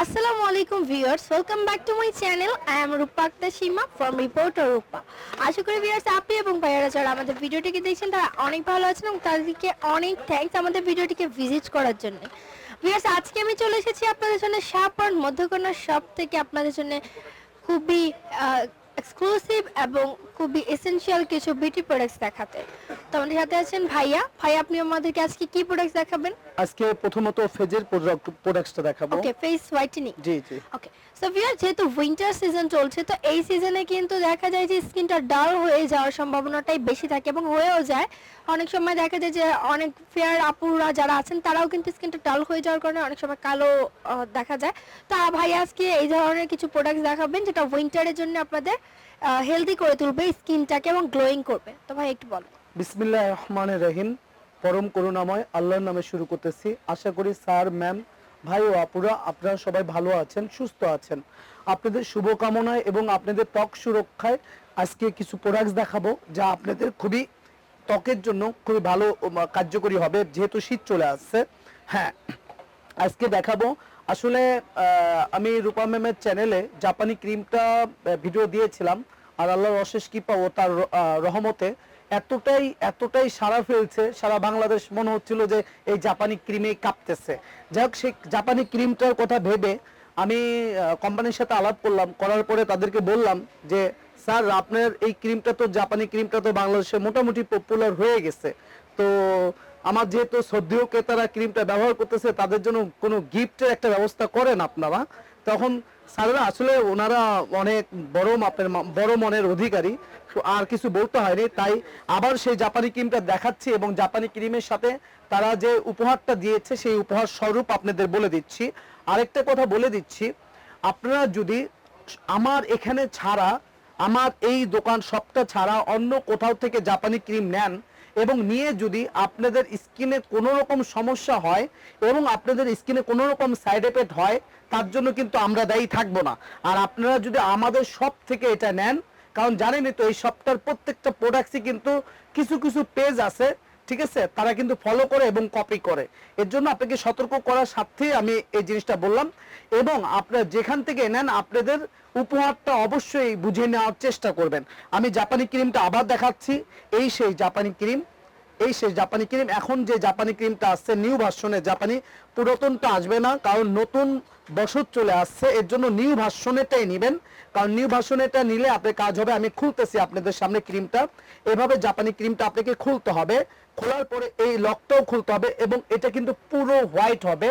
আসসালামু আলাইকুম viewers welcome back to my channel I am Rupa Akter Sima from reporter Rupa আশা করি viewers, আপনি এবং ভাইয়ারা যারা আমাদের ভিডিওটিকে দেখছেন, তারা অনেক ভালো আছেন এবং তাদেরকে অনেক থ্যাঙ্কস আমাদের ভিডিওটিকে ভিজিট করার জন্য। ভিউয়ার্স, আজকে আমি চলে এসেছি আপনাদের জন্য শাপার মধ্যকন্যা শপ থেকে আপনাদের জন্য খুবই এক্সক্লুসিভ এবং খুবই এসেনশিয়াল কিছু বিউটি প্রোডাক্টস দেখাতে। তো আমাদের সাথে আছেন ভাইয়া। ভাই আপনি আমাদেরকে আজকে কি প্রোডাক্টস দেখাবেন? আজকে প্রথমত ফেজের প্রোডাক্ট প্রোডাক্টসটা দেখাবো। ওকে ফেস হোয়াইটেনিং জি জি। ওকে সো ভিউয়ার যেহেতু উইন্টার সিজন চলছে তো এই সিজনে কিন্তু দেখা যায় যে স্কিনটা ডাল হয়ে যাওয়ার সম্ভাবনাটাই বেশি থাকে এবং হয়েও যায়। অনেক সময় দেখা যায় যে অনেক ফেয়ার আপুরা যারা আছেন তারাও কিন্তু স্কিনটা ডাল হয়ে যাওয়ার কারণে অনেক সময় কালো দেখা যায়। তো ভাই আজকে এই ধরনের কিছু প্রোডাক্ট দেখাবেন যেটা উইন্টারের জন্য আপনাদের হেলদি করে তুলবে স্কিনটাকে এবং গ্লোয়িং করবে। তো ভাই একটু বলো। বিসমিল্লাহ রহমানের রহিম। পরম করুণাময়, আল্লাহর নামে শুরু করতেছি। আশা করি স্যার, ম্যাম, ভাই ও আপুরা, আপনারা সবাই ভালো আছেন, সুস্থ আছেন। আপনাদের শুভকামনায় এবং আপনাদের ত্বক সুরক্ষায় আজকে কিছু প্রোডাক্টস দেখাবো, যা আপনাদের খুবই ত্বকের জন্য খুবই ভালো কার্যকরী হবে, যেহেতু শীত চলে আসছে। হ্যাঁ আজকে দেখাবো। আসলে আমি রূপা ম্যামের চ্যানেলে জাপানি ক্রিমটা ভিডিও দিয়েছিলাম, আর আল্লাহর অশেষ কৃপা ও তার রহমতে এতটাই এতটাই সারা ফেলছে, সারা বাংলাদেশ মনে হচ্ছিল যে এই জাপানি ক্রিমে কাঁপতেছে। যাই হোক, সেই জাপানি ক্রিমটার কথা ভেবে আমি কোম্পানির সাথে আলাপ করলাম, করার পরে তাদেরকে বললাম যে, স্যার, আপনার এই ক্রিমটা তো, জাপানি ক্রিমটা তো বাংলাদেশে মোটামুটি পপুলার হয়ে গেছে। তো আমার যেহেতু শ্রদ্ধেয় ক্রেতারা ক্রিমটা ব্যবহার করতেছে, তাদের জন্য কোনো গিফটের একটা ব্যবস্থা করেন আপনারা। তখন স্যারেরা আসলে ওনারা অনেক বড় মাপের বড় মনের অধিকারী। আর কিছু বলতে হয়নি, তাই আবার সেই জাপানি ক্রিমটা দেখাচ্ছি এবং জাপানি ক্রিমের সাথে তারা যে উপহারটা দিয়েছে সেই উপহার স্বরূপ আপনাদের বলে দিচ্ছি। আরেকটা কথা বলে দিচ্ছি, আপনারা যদি আমার এখানে ছাড়া, আমার এই দোকান সবটা ছাড়া অন্য কোথাও থেকে জাপানি ক্রিম নেন এবং নিয়ে যদি আপনাদের স্কিনে কোনো রকম সমস্যা হয় এবং আপনাদের স্কিনে কোনো রকম সাইড এফেক্ট হয়, তার জন্য কিন্তু আমরা দায়ী থাকব না। আর আপনারা যদি আমাদের সব থেকে এটা নেন, কারণ জানেনই তো এই সপ্তাহের প্রত্যেকটা প্রোডাক্টসই কিন্তু কিছু কিছু পেজ আছে। ঠিক আছে? তারা কিন্তু ফলো করে এবং কপি করে। এর জন্য আপনাকে সতর্ক করার সাথে আমি এই জিনিসটা বললাম। এবং আপনার যেখান থেকে নেন, আপনাদের উপহারটা অবশ্যই বুঝে নেওয়ার চেষ্টা করবেন। আমি জাপানি ক্রিমটা আবার দেখাচ্ছি। এই সেই জাপানি ক্রিম। এই সেই জাপানি ক্রিম। এখন যে জাপানি ক্রিমটা আসছে, নিউ ভার্সনে জাপানি পুরাতনটা আসবে না, কারণ নতুন বছর চলে আসছে। এর জন্য নিউ ভার্সনেরটাই নেবেন, কারণ নিউ ভার্সনেরটা নিলে আপনার কাজ হবে। আমি খুলতেছি আপনাদের সামনে ক্রিমটা। এভাবে জাপানি ক্রিমটা আপনাকে খুলতে হবে। খোলার পরে এই লকটাও খুলতে হবে এবং এটা কিন্তু পুরো হোয়াইট হবে।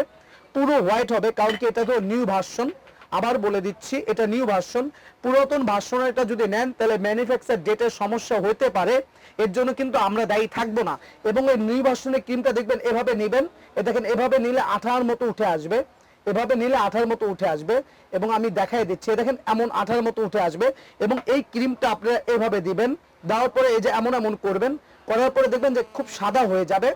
পুরো হোয়াইট হবে, কারণ কি এটা তো নিউ ভার্সন। আবার বলে দিচ্ছি, এটা নিউ ভার্সন পুরাতন ভার্সন এটা যদি নেন, তাহলে ম্যানুফ্যাকচার ডেটের সমস্যা হতে পারে। এর জন্য কিন্তু আমরা দায়ী থাকব না। এবং এই নিউ ভার্সনের ক্রিমটা দেখবেন, এভাবে নেবেন। এ দেখেন, এভাবে নিলে আঠার মতো উঠে আসবে। এভাবে নিলে আঠার মতো উঠে আসবে। এবং আমি দেখাই দিচ্ছি দেখেন, এমন আঠার মতো উঠে আসবে। এবং এই ক্রিমটা আপনারা এভাবে দিবেন। দেওয়ার পরে এই যে এমন এমন করবেন, করার পরে দেখবেন যে খুব সাদা হয়ে যাবে।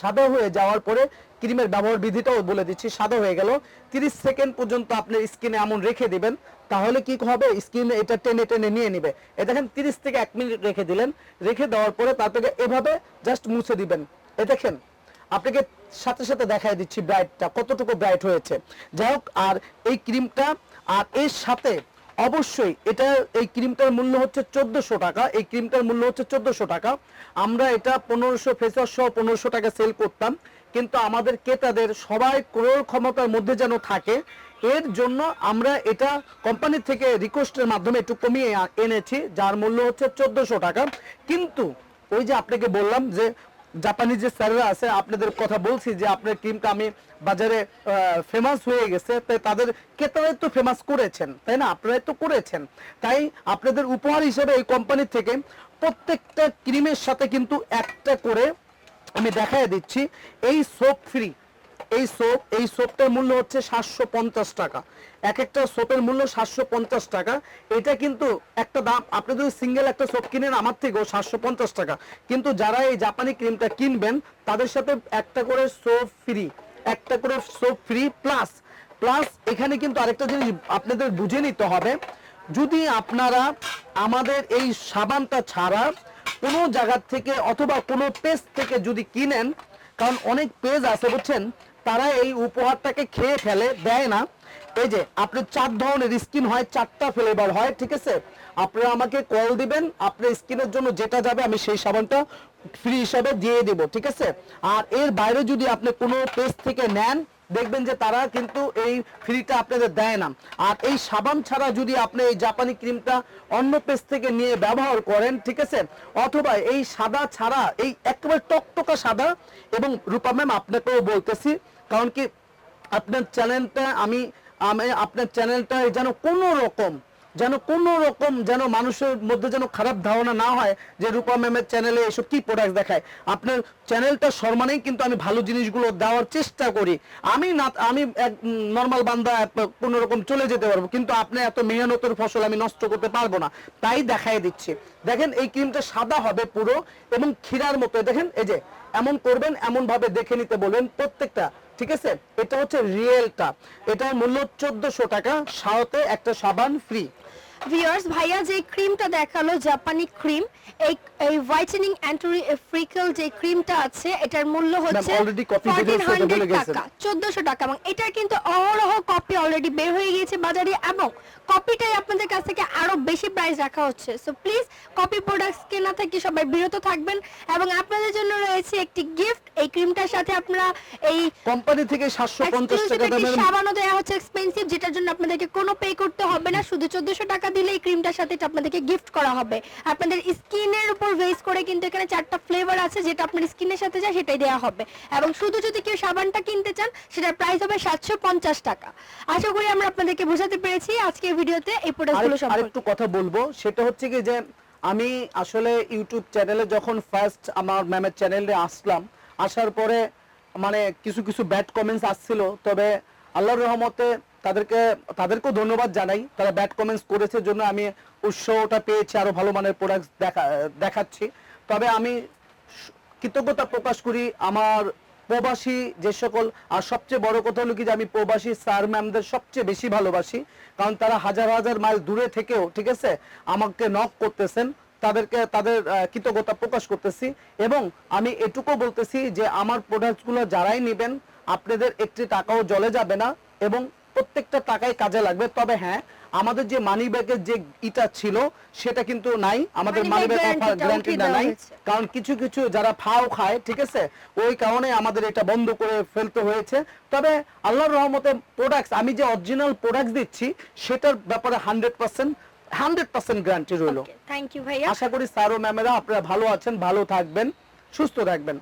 সাদা হয়ে যাওয়ার পরে ক্রিমের ব্যবহার বিধিটাও বলে দিচ্ছি, সাদা হয়ে গেল। 30 সেকেন্ড পর্যন্ত আপনার স্কিনে এমন রেখে দিবেন, তাহলে কি হবে? স্কিন এটা টেনে টেনে নিয়ে নিবে। এ দেখেন 30 থেকে এক মিনিট রেখে দিলেন। রেখে দেওয়ার পরে তারপরে এভাবে জাস্ট মুছে দিবেন। এ দেখেন, আপনাকে সাথে সাথে দেখাই দিচ্ছি ব্রাইটটা, কতটুকু ব্রাইট হয়েছে। যাই হোক, আর এই ক্রিমটা, আর এর সাথে অবশ্যই এটা, এই ক্রিমটার মূল্য হচ্ছে চোদ্দশো টাকা। এই ক্রিমটার মূল্য হচ্ছে চোদ্দশো টাকা। আমরা এটা পনেরোশো ফেসওয়াশ সহ পনেরোশো টাকা সেল করতাম। কিন্তু আমাদের ক্রেতাদের সবাই ক্রোড় ক্ষমতার মধ্যে যেন থাকে, এর জন্য আমরা এটা কোম্পানি থেকে রিকোয়েস্টের মাধ্যমে একটু কমিয়ে এনেছি, যার মূল্য হচ্ছে চোদ্দশো টাকা। কিন্তু ওই যে আপনাকে বললাম যে জাপানি যে স্যাররা আছে, আপনাদের কথা বলছি যে আপনার ক্রিমটা আমি বাজারে ফেমাস হয়ে গেছে, তাই তাদের ক্রেতারাই তো ফেমাস করেছেন, তাই না? আপনারাই তো করেছেন। তাই আপনাদের উপহার হিসেবে এই কোম্পানি থেকে প্রত্যেকটা ক্রিমের সাথে কিন্তু একটা করে আমি দেখাই দিচ্ছি, এই সোপ ফ্রি এই সোপ এই সোপটার মূল্য হচ্ছে সাতশো পঞ্চাশ টাকা। এক একটা সোপের মূল্য সাতশো পঞ্চাশ টাকা। এটা কিন্তু একটা দাম, আপনি যদি সিঙ্গেল একটা সোপ কিনেন, আমার থেকেও সাতশো পঞ্চাশ টাকা। কিন্তু যারা এই জাপানি ক্রিমটা কিনবেন, তাদের সাথে একটা করে সোপ ফ্রি একটা করে সোপ ফ্রি প্লাস প্লাস এখানে কিন্তু আরেকটা জিনিস আপনাদের বুঝে নিতে হবে। যদি আপনারা আমাদের এই সাবানটা ছাড়া কোনো জায়গার থেকে অথবা কোনো পেজ থেকে যদি কিনেন, কারণ অনেক পেজ আছে, বুঝছেন? তারা এই উপহারটাকে খেয়ে ফেলে, দেয় না। এই যে, আপনি চার ধরনের স্কিন হয়, চারটা ফ্লেভার হয়, ঠিক আছে? আপনারা আমাকে কল দিবেন, আপনার স্কিনের জন্য যেটা যাবে আমি সেই সাবানটা ফ্রি হিসাবে দিয়ে দেব, ঠিক আছে? আর এর বাইরে যদি আপনি কোনো পেজ থেকে নেন, দেখবেন যে তারা কিন্তু এই ফ্রিটা আপনাদের দেয় না। আর এই সাবান ছাড়া যদি আপনি এই জাপানি ক্রিমটা অন্য পেজ থেকে নিয়ে ব্যবহার করেন, ঠিক আছে? অথবা এই সাদা ছাড়া, এই একেবারে টকটকা সাদা, এবং রূপা ম্যাম আপনাকেও বলতেছি কারণ কি আপনার চ্যানেলটা আমি আপনার চ্যানেলটা যেন কোনো রকম, যেন কোনো রকম যেন মানুষের মধ্যে যেন খারাপ ধারণা না হয় যে রূপা ম্যামের চ্যানেলে এসব কি প্রোডাক্ট দেখায়। আপনার চ্যানেলটা সম্মানেই কিন্তু আমি ভালো জিনিসগুলো দেওয়ার চেষ্টা করি। আমি না, আমি এক নর্মাল বান্দা, কোনো রকম চলে যেতে পারব, কিন্তু আপনি এত মেহনতের ফসল আমি নষ্ট করতে পারব না। তাই দেখাই দিচ্ছি। দেখেন, এই ক্রিমটা সাদা হবে পুরো এবং ক্ষীরার মতো দেখেন, এই যে, এমন করবেন এমন ভাবে দেখে নিতে বলবেন প্রত্যেকটা ঠিক আছে? এটা হচ্ছে রিয়েলটা। এটার মূল্য চোদ্দশো টাকা। সাথে একটা সাবান ফ্রি ভিউয়ার্স ভাইয়া যে ক্রিমটা দেখাল জাপানি ক্রিম এই এই হোয়াইটেনিং অ্যান্টি ফ্রিকল যে ক্রিমটা আছে এটার মূল্য হচ্ছে already copy বের এটা বলে 1400 টাকা 1400 টাকা এবং এটার কিন্তু অহরহ কপি অলরেডি বের হয়ে গিয়েছে বাজারে এবং কপিটাই আপনাদের কাছ থেকে আরও বেশি প্রাইস রাখা হচ্ছে। সো প্লিজ কপি প্রোডাক্টস কেনা থেকে সবাই বিরত থাকবেন এবং আপনাদের জন্য রয়েছে একটি গিফট এই ক্রিমটার সাথে আপনারা এই কোম্পানি থেকে সাতশো পঞ্চাশ এক্সক্লুসিভ টাকা দামের সাবানও দেওয়া হচ্ছে এক্সপেন্সিভ যেটার জন্য আপনাদেরকে কোনো পে করতে হবে না শুধু চোদ্দশো টাকা দিলে এই ক্রিমটার সাথে এটা আপনাদেরকে গিফট করা হবে। আপনাদের স্কিনের উপর বেস করে কিন্তু এখানে চারটা ফ্লেভার আছে যেটা আপনার স্কিনের সাথে যায় সেটাই দেওয়া হবে। এবং শুধু যদি কেউ সাবানটা কিনতে চান সেটার প্রাইস হবে সাতশো পঞ্চাশ টাকা। আশা করি আমরা আপনাদেরকে বোঝাতে পেরেছি আজকের ভিডিওতে এই প্রোডাক্টগুলো সম্পর্কে। আরেকটু কথা বলব সেটা হচ্ছে কি যে আমি আসলে ইউটিউব চ্যানেলে যখন ফার্স্ট আমার ম্যামের চ্যানেলে আসলাম আসার পরে মানে কিছু কিছু ব্যাড কমেন্টস আসছিল তবে আল্লাহর রহমতে তাদেরকে, তাদেরকেও ধন্যবাদ জানাই। তারা ব্যাড কমেন্টস করেছে জন্য আমি উৎসাহটা পেয়েছি, আরও ভালো মানের প্রোডাক্ট দেখা, দেখাচ্ছি। তবে আমি কৃতজ্ঞতা প্রকাশ করি আমার প্রবাসী যে সকল, আর সবচেয়ে বড় কথা হলো কি যে আমি প্রবাসী স্যার ম্যামদের সবচেয়ে বেশি ভালোবাসি। কারণ তারা হাজার হাজার মাইল দূরে থেকেও, ঠিক আছে, আমাকে নক করতেছেন। তাদেরকে, তাদের কৃতজ্ঞতা প্রকাশ করতেছি। এবং আমি এটুকু বলতেছি যে আমার প্রোডাক্টগুলো যারাই নেবেন, আপনাদের একটি টাকাও জলে যাবে না। এবং প্রত্যেকটা টাকাই কাজে লাগবে। তবে হ্যাঁ আমাদের যে মানি ব্যাগের যে ইটা ছিল সেটা কিন্তু নাই। আমাদের মানি ব্যাগ নাই। কারণ কিছু কিছু যারা ফাও খায় ঠিক আছে? ওই কারণে আমাদের এটা বন্ধ করে ফেলতে হয়েছে। তবে আল্লাহর রহমতে প্রোডাক্টস আমি যে অরিজিনাল প্রোডাক্টস দিচ্ছি সেটার ব্যাপারে hundred percent hundred percent guarantee রইল। থ্যাংক ইউ ভাইয়া। আশা করি স্যার ও ম্যামেরা আপনারা ভালো আছেন ভালো থাকবেন সুস্থ থাকবেন।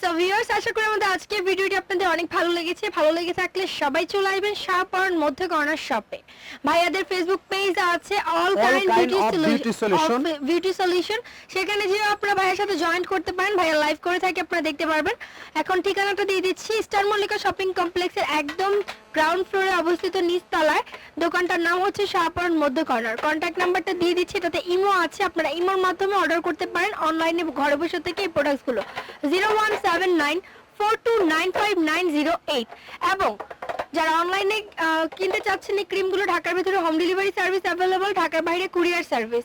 সো ভিউয়ার্স আশা করি আমাদের আজকে ভিডিওটি আপনাদের অনেক ভালো লেগেছে। ভালো লেগে থাকলে সবাই চলে আসবেন শাহপরণ মধ্য কর্নার শপে ভাইয়াদের ফেসবুক পেজ আছে all kind beauty solution beauty solution সেখানে যে আপনারা ভাইয়ের সাথে জয়েন করতে পারেন। ভাইয়া লাইভ করে থাকে আপনারা দেখতে পারবেন। এখন ঠিকানাটা দিয়ে দিচ্ছি। স্টার মল্লিকা শপিং কমপ্লেক্সের একদম গ্রাউন্ড ফ্লোরে অবস্থিত নিচতলায়। দোকানটার নাম হচ্ছে শাহপরন মধ্য কর্নার। কন্ট্যাক্ট নাম্বারটা দিয়ে দিচ্ছি তাতে ইমো আছে, আপনারা ইমোর মাধ্যমে অর্ডার করতে পারেন। অনলাইনে ঘরে বসে থেকে এই প্রোডাক্টসগুলো zero one seven nine four two nine five nine zero eight এবং যারা অনলাইনে কিনতে চাচ্ছেন এই ক্রিমগুলো ঢাকার ভিতরে হোম ডেলিভারি সার্ভিস অ্যাভেলেবল ঢাকার বাইরে কুরিয়ার সার্ভিস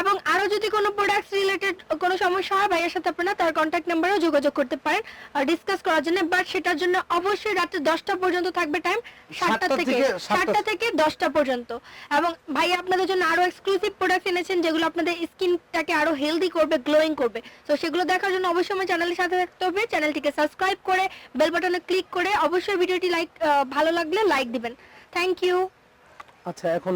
এবং আরও যদি কোনো প্রোডাক্টস রিলেটেড কোনো সমস্যা হয় ভাইয়ের সাথে আপনারা তার কন্ট্যাক্ট নাম্বারেও যোগাযোগ করতে পারেন ডিসকাস করার জন্য বাট সেটার জন্য অবশ্যই রাত্রে দশটা পর্যন্ত থাকবে টাইম সাতটা থেকে সাতটা থেকে দশটা পর্যন্ত। এবং ভাই আপনাদের জন্য আরও এক্সক্লুসিভ প্রোডাক্ট এনেছেন যেগুলো আপনাদের স্কিনটাকে আরও হেলদি করবে গ্লোয়িং করবে। তো সেগুলো দেখার জন্য অবশ্যই আমার চ্যানেলের সাথে থাকতে হবে। চ্যানেলটিকে সাবস্ক্রাইব করে বেল বাটনে ক্লিক করে অবশ্যই ভিডিওটি লাইক ভালো লাগলে লাইক দিবেন। থ্যাংক ইউ আচ্ছা এখন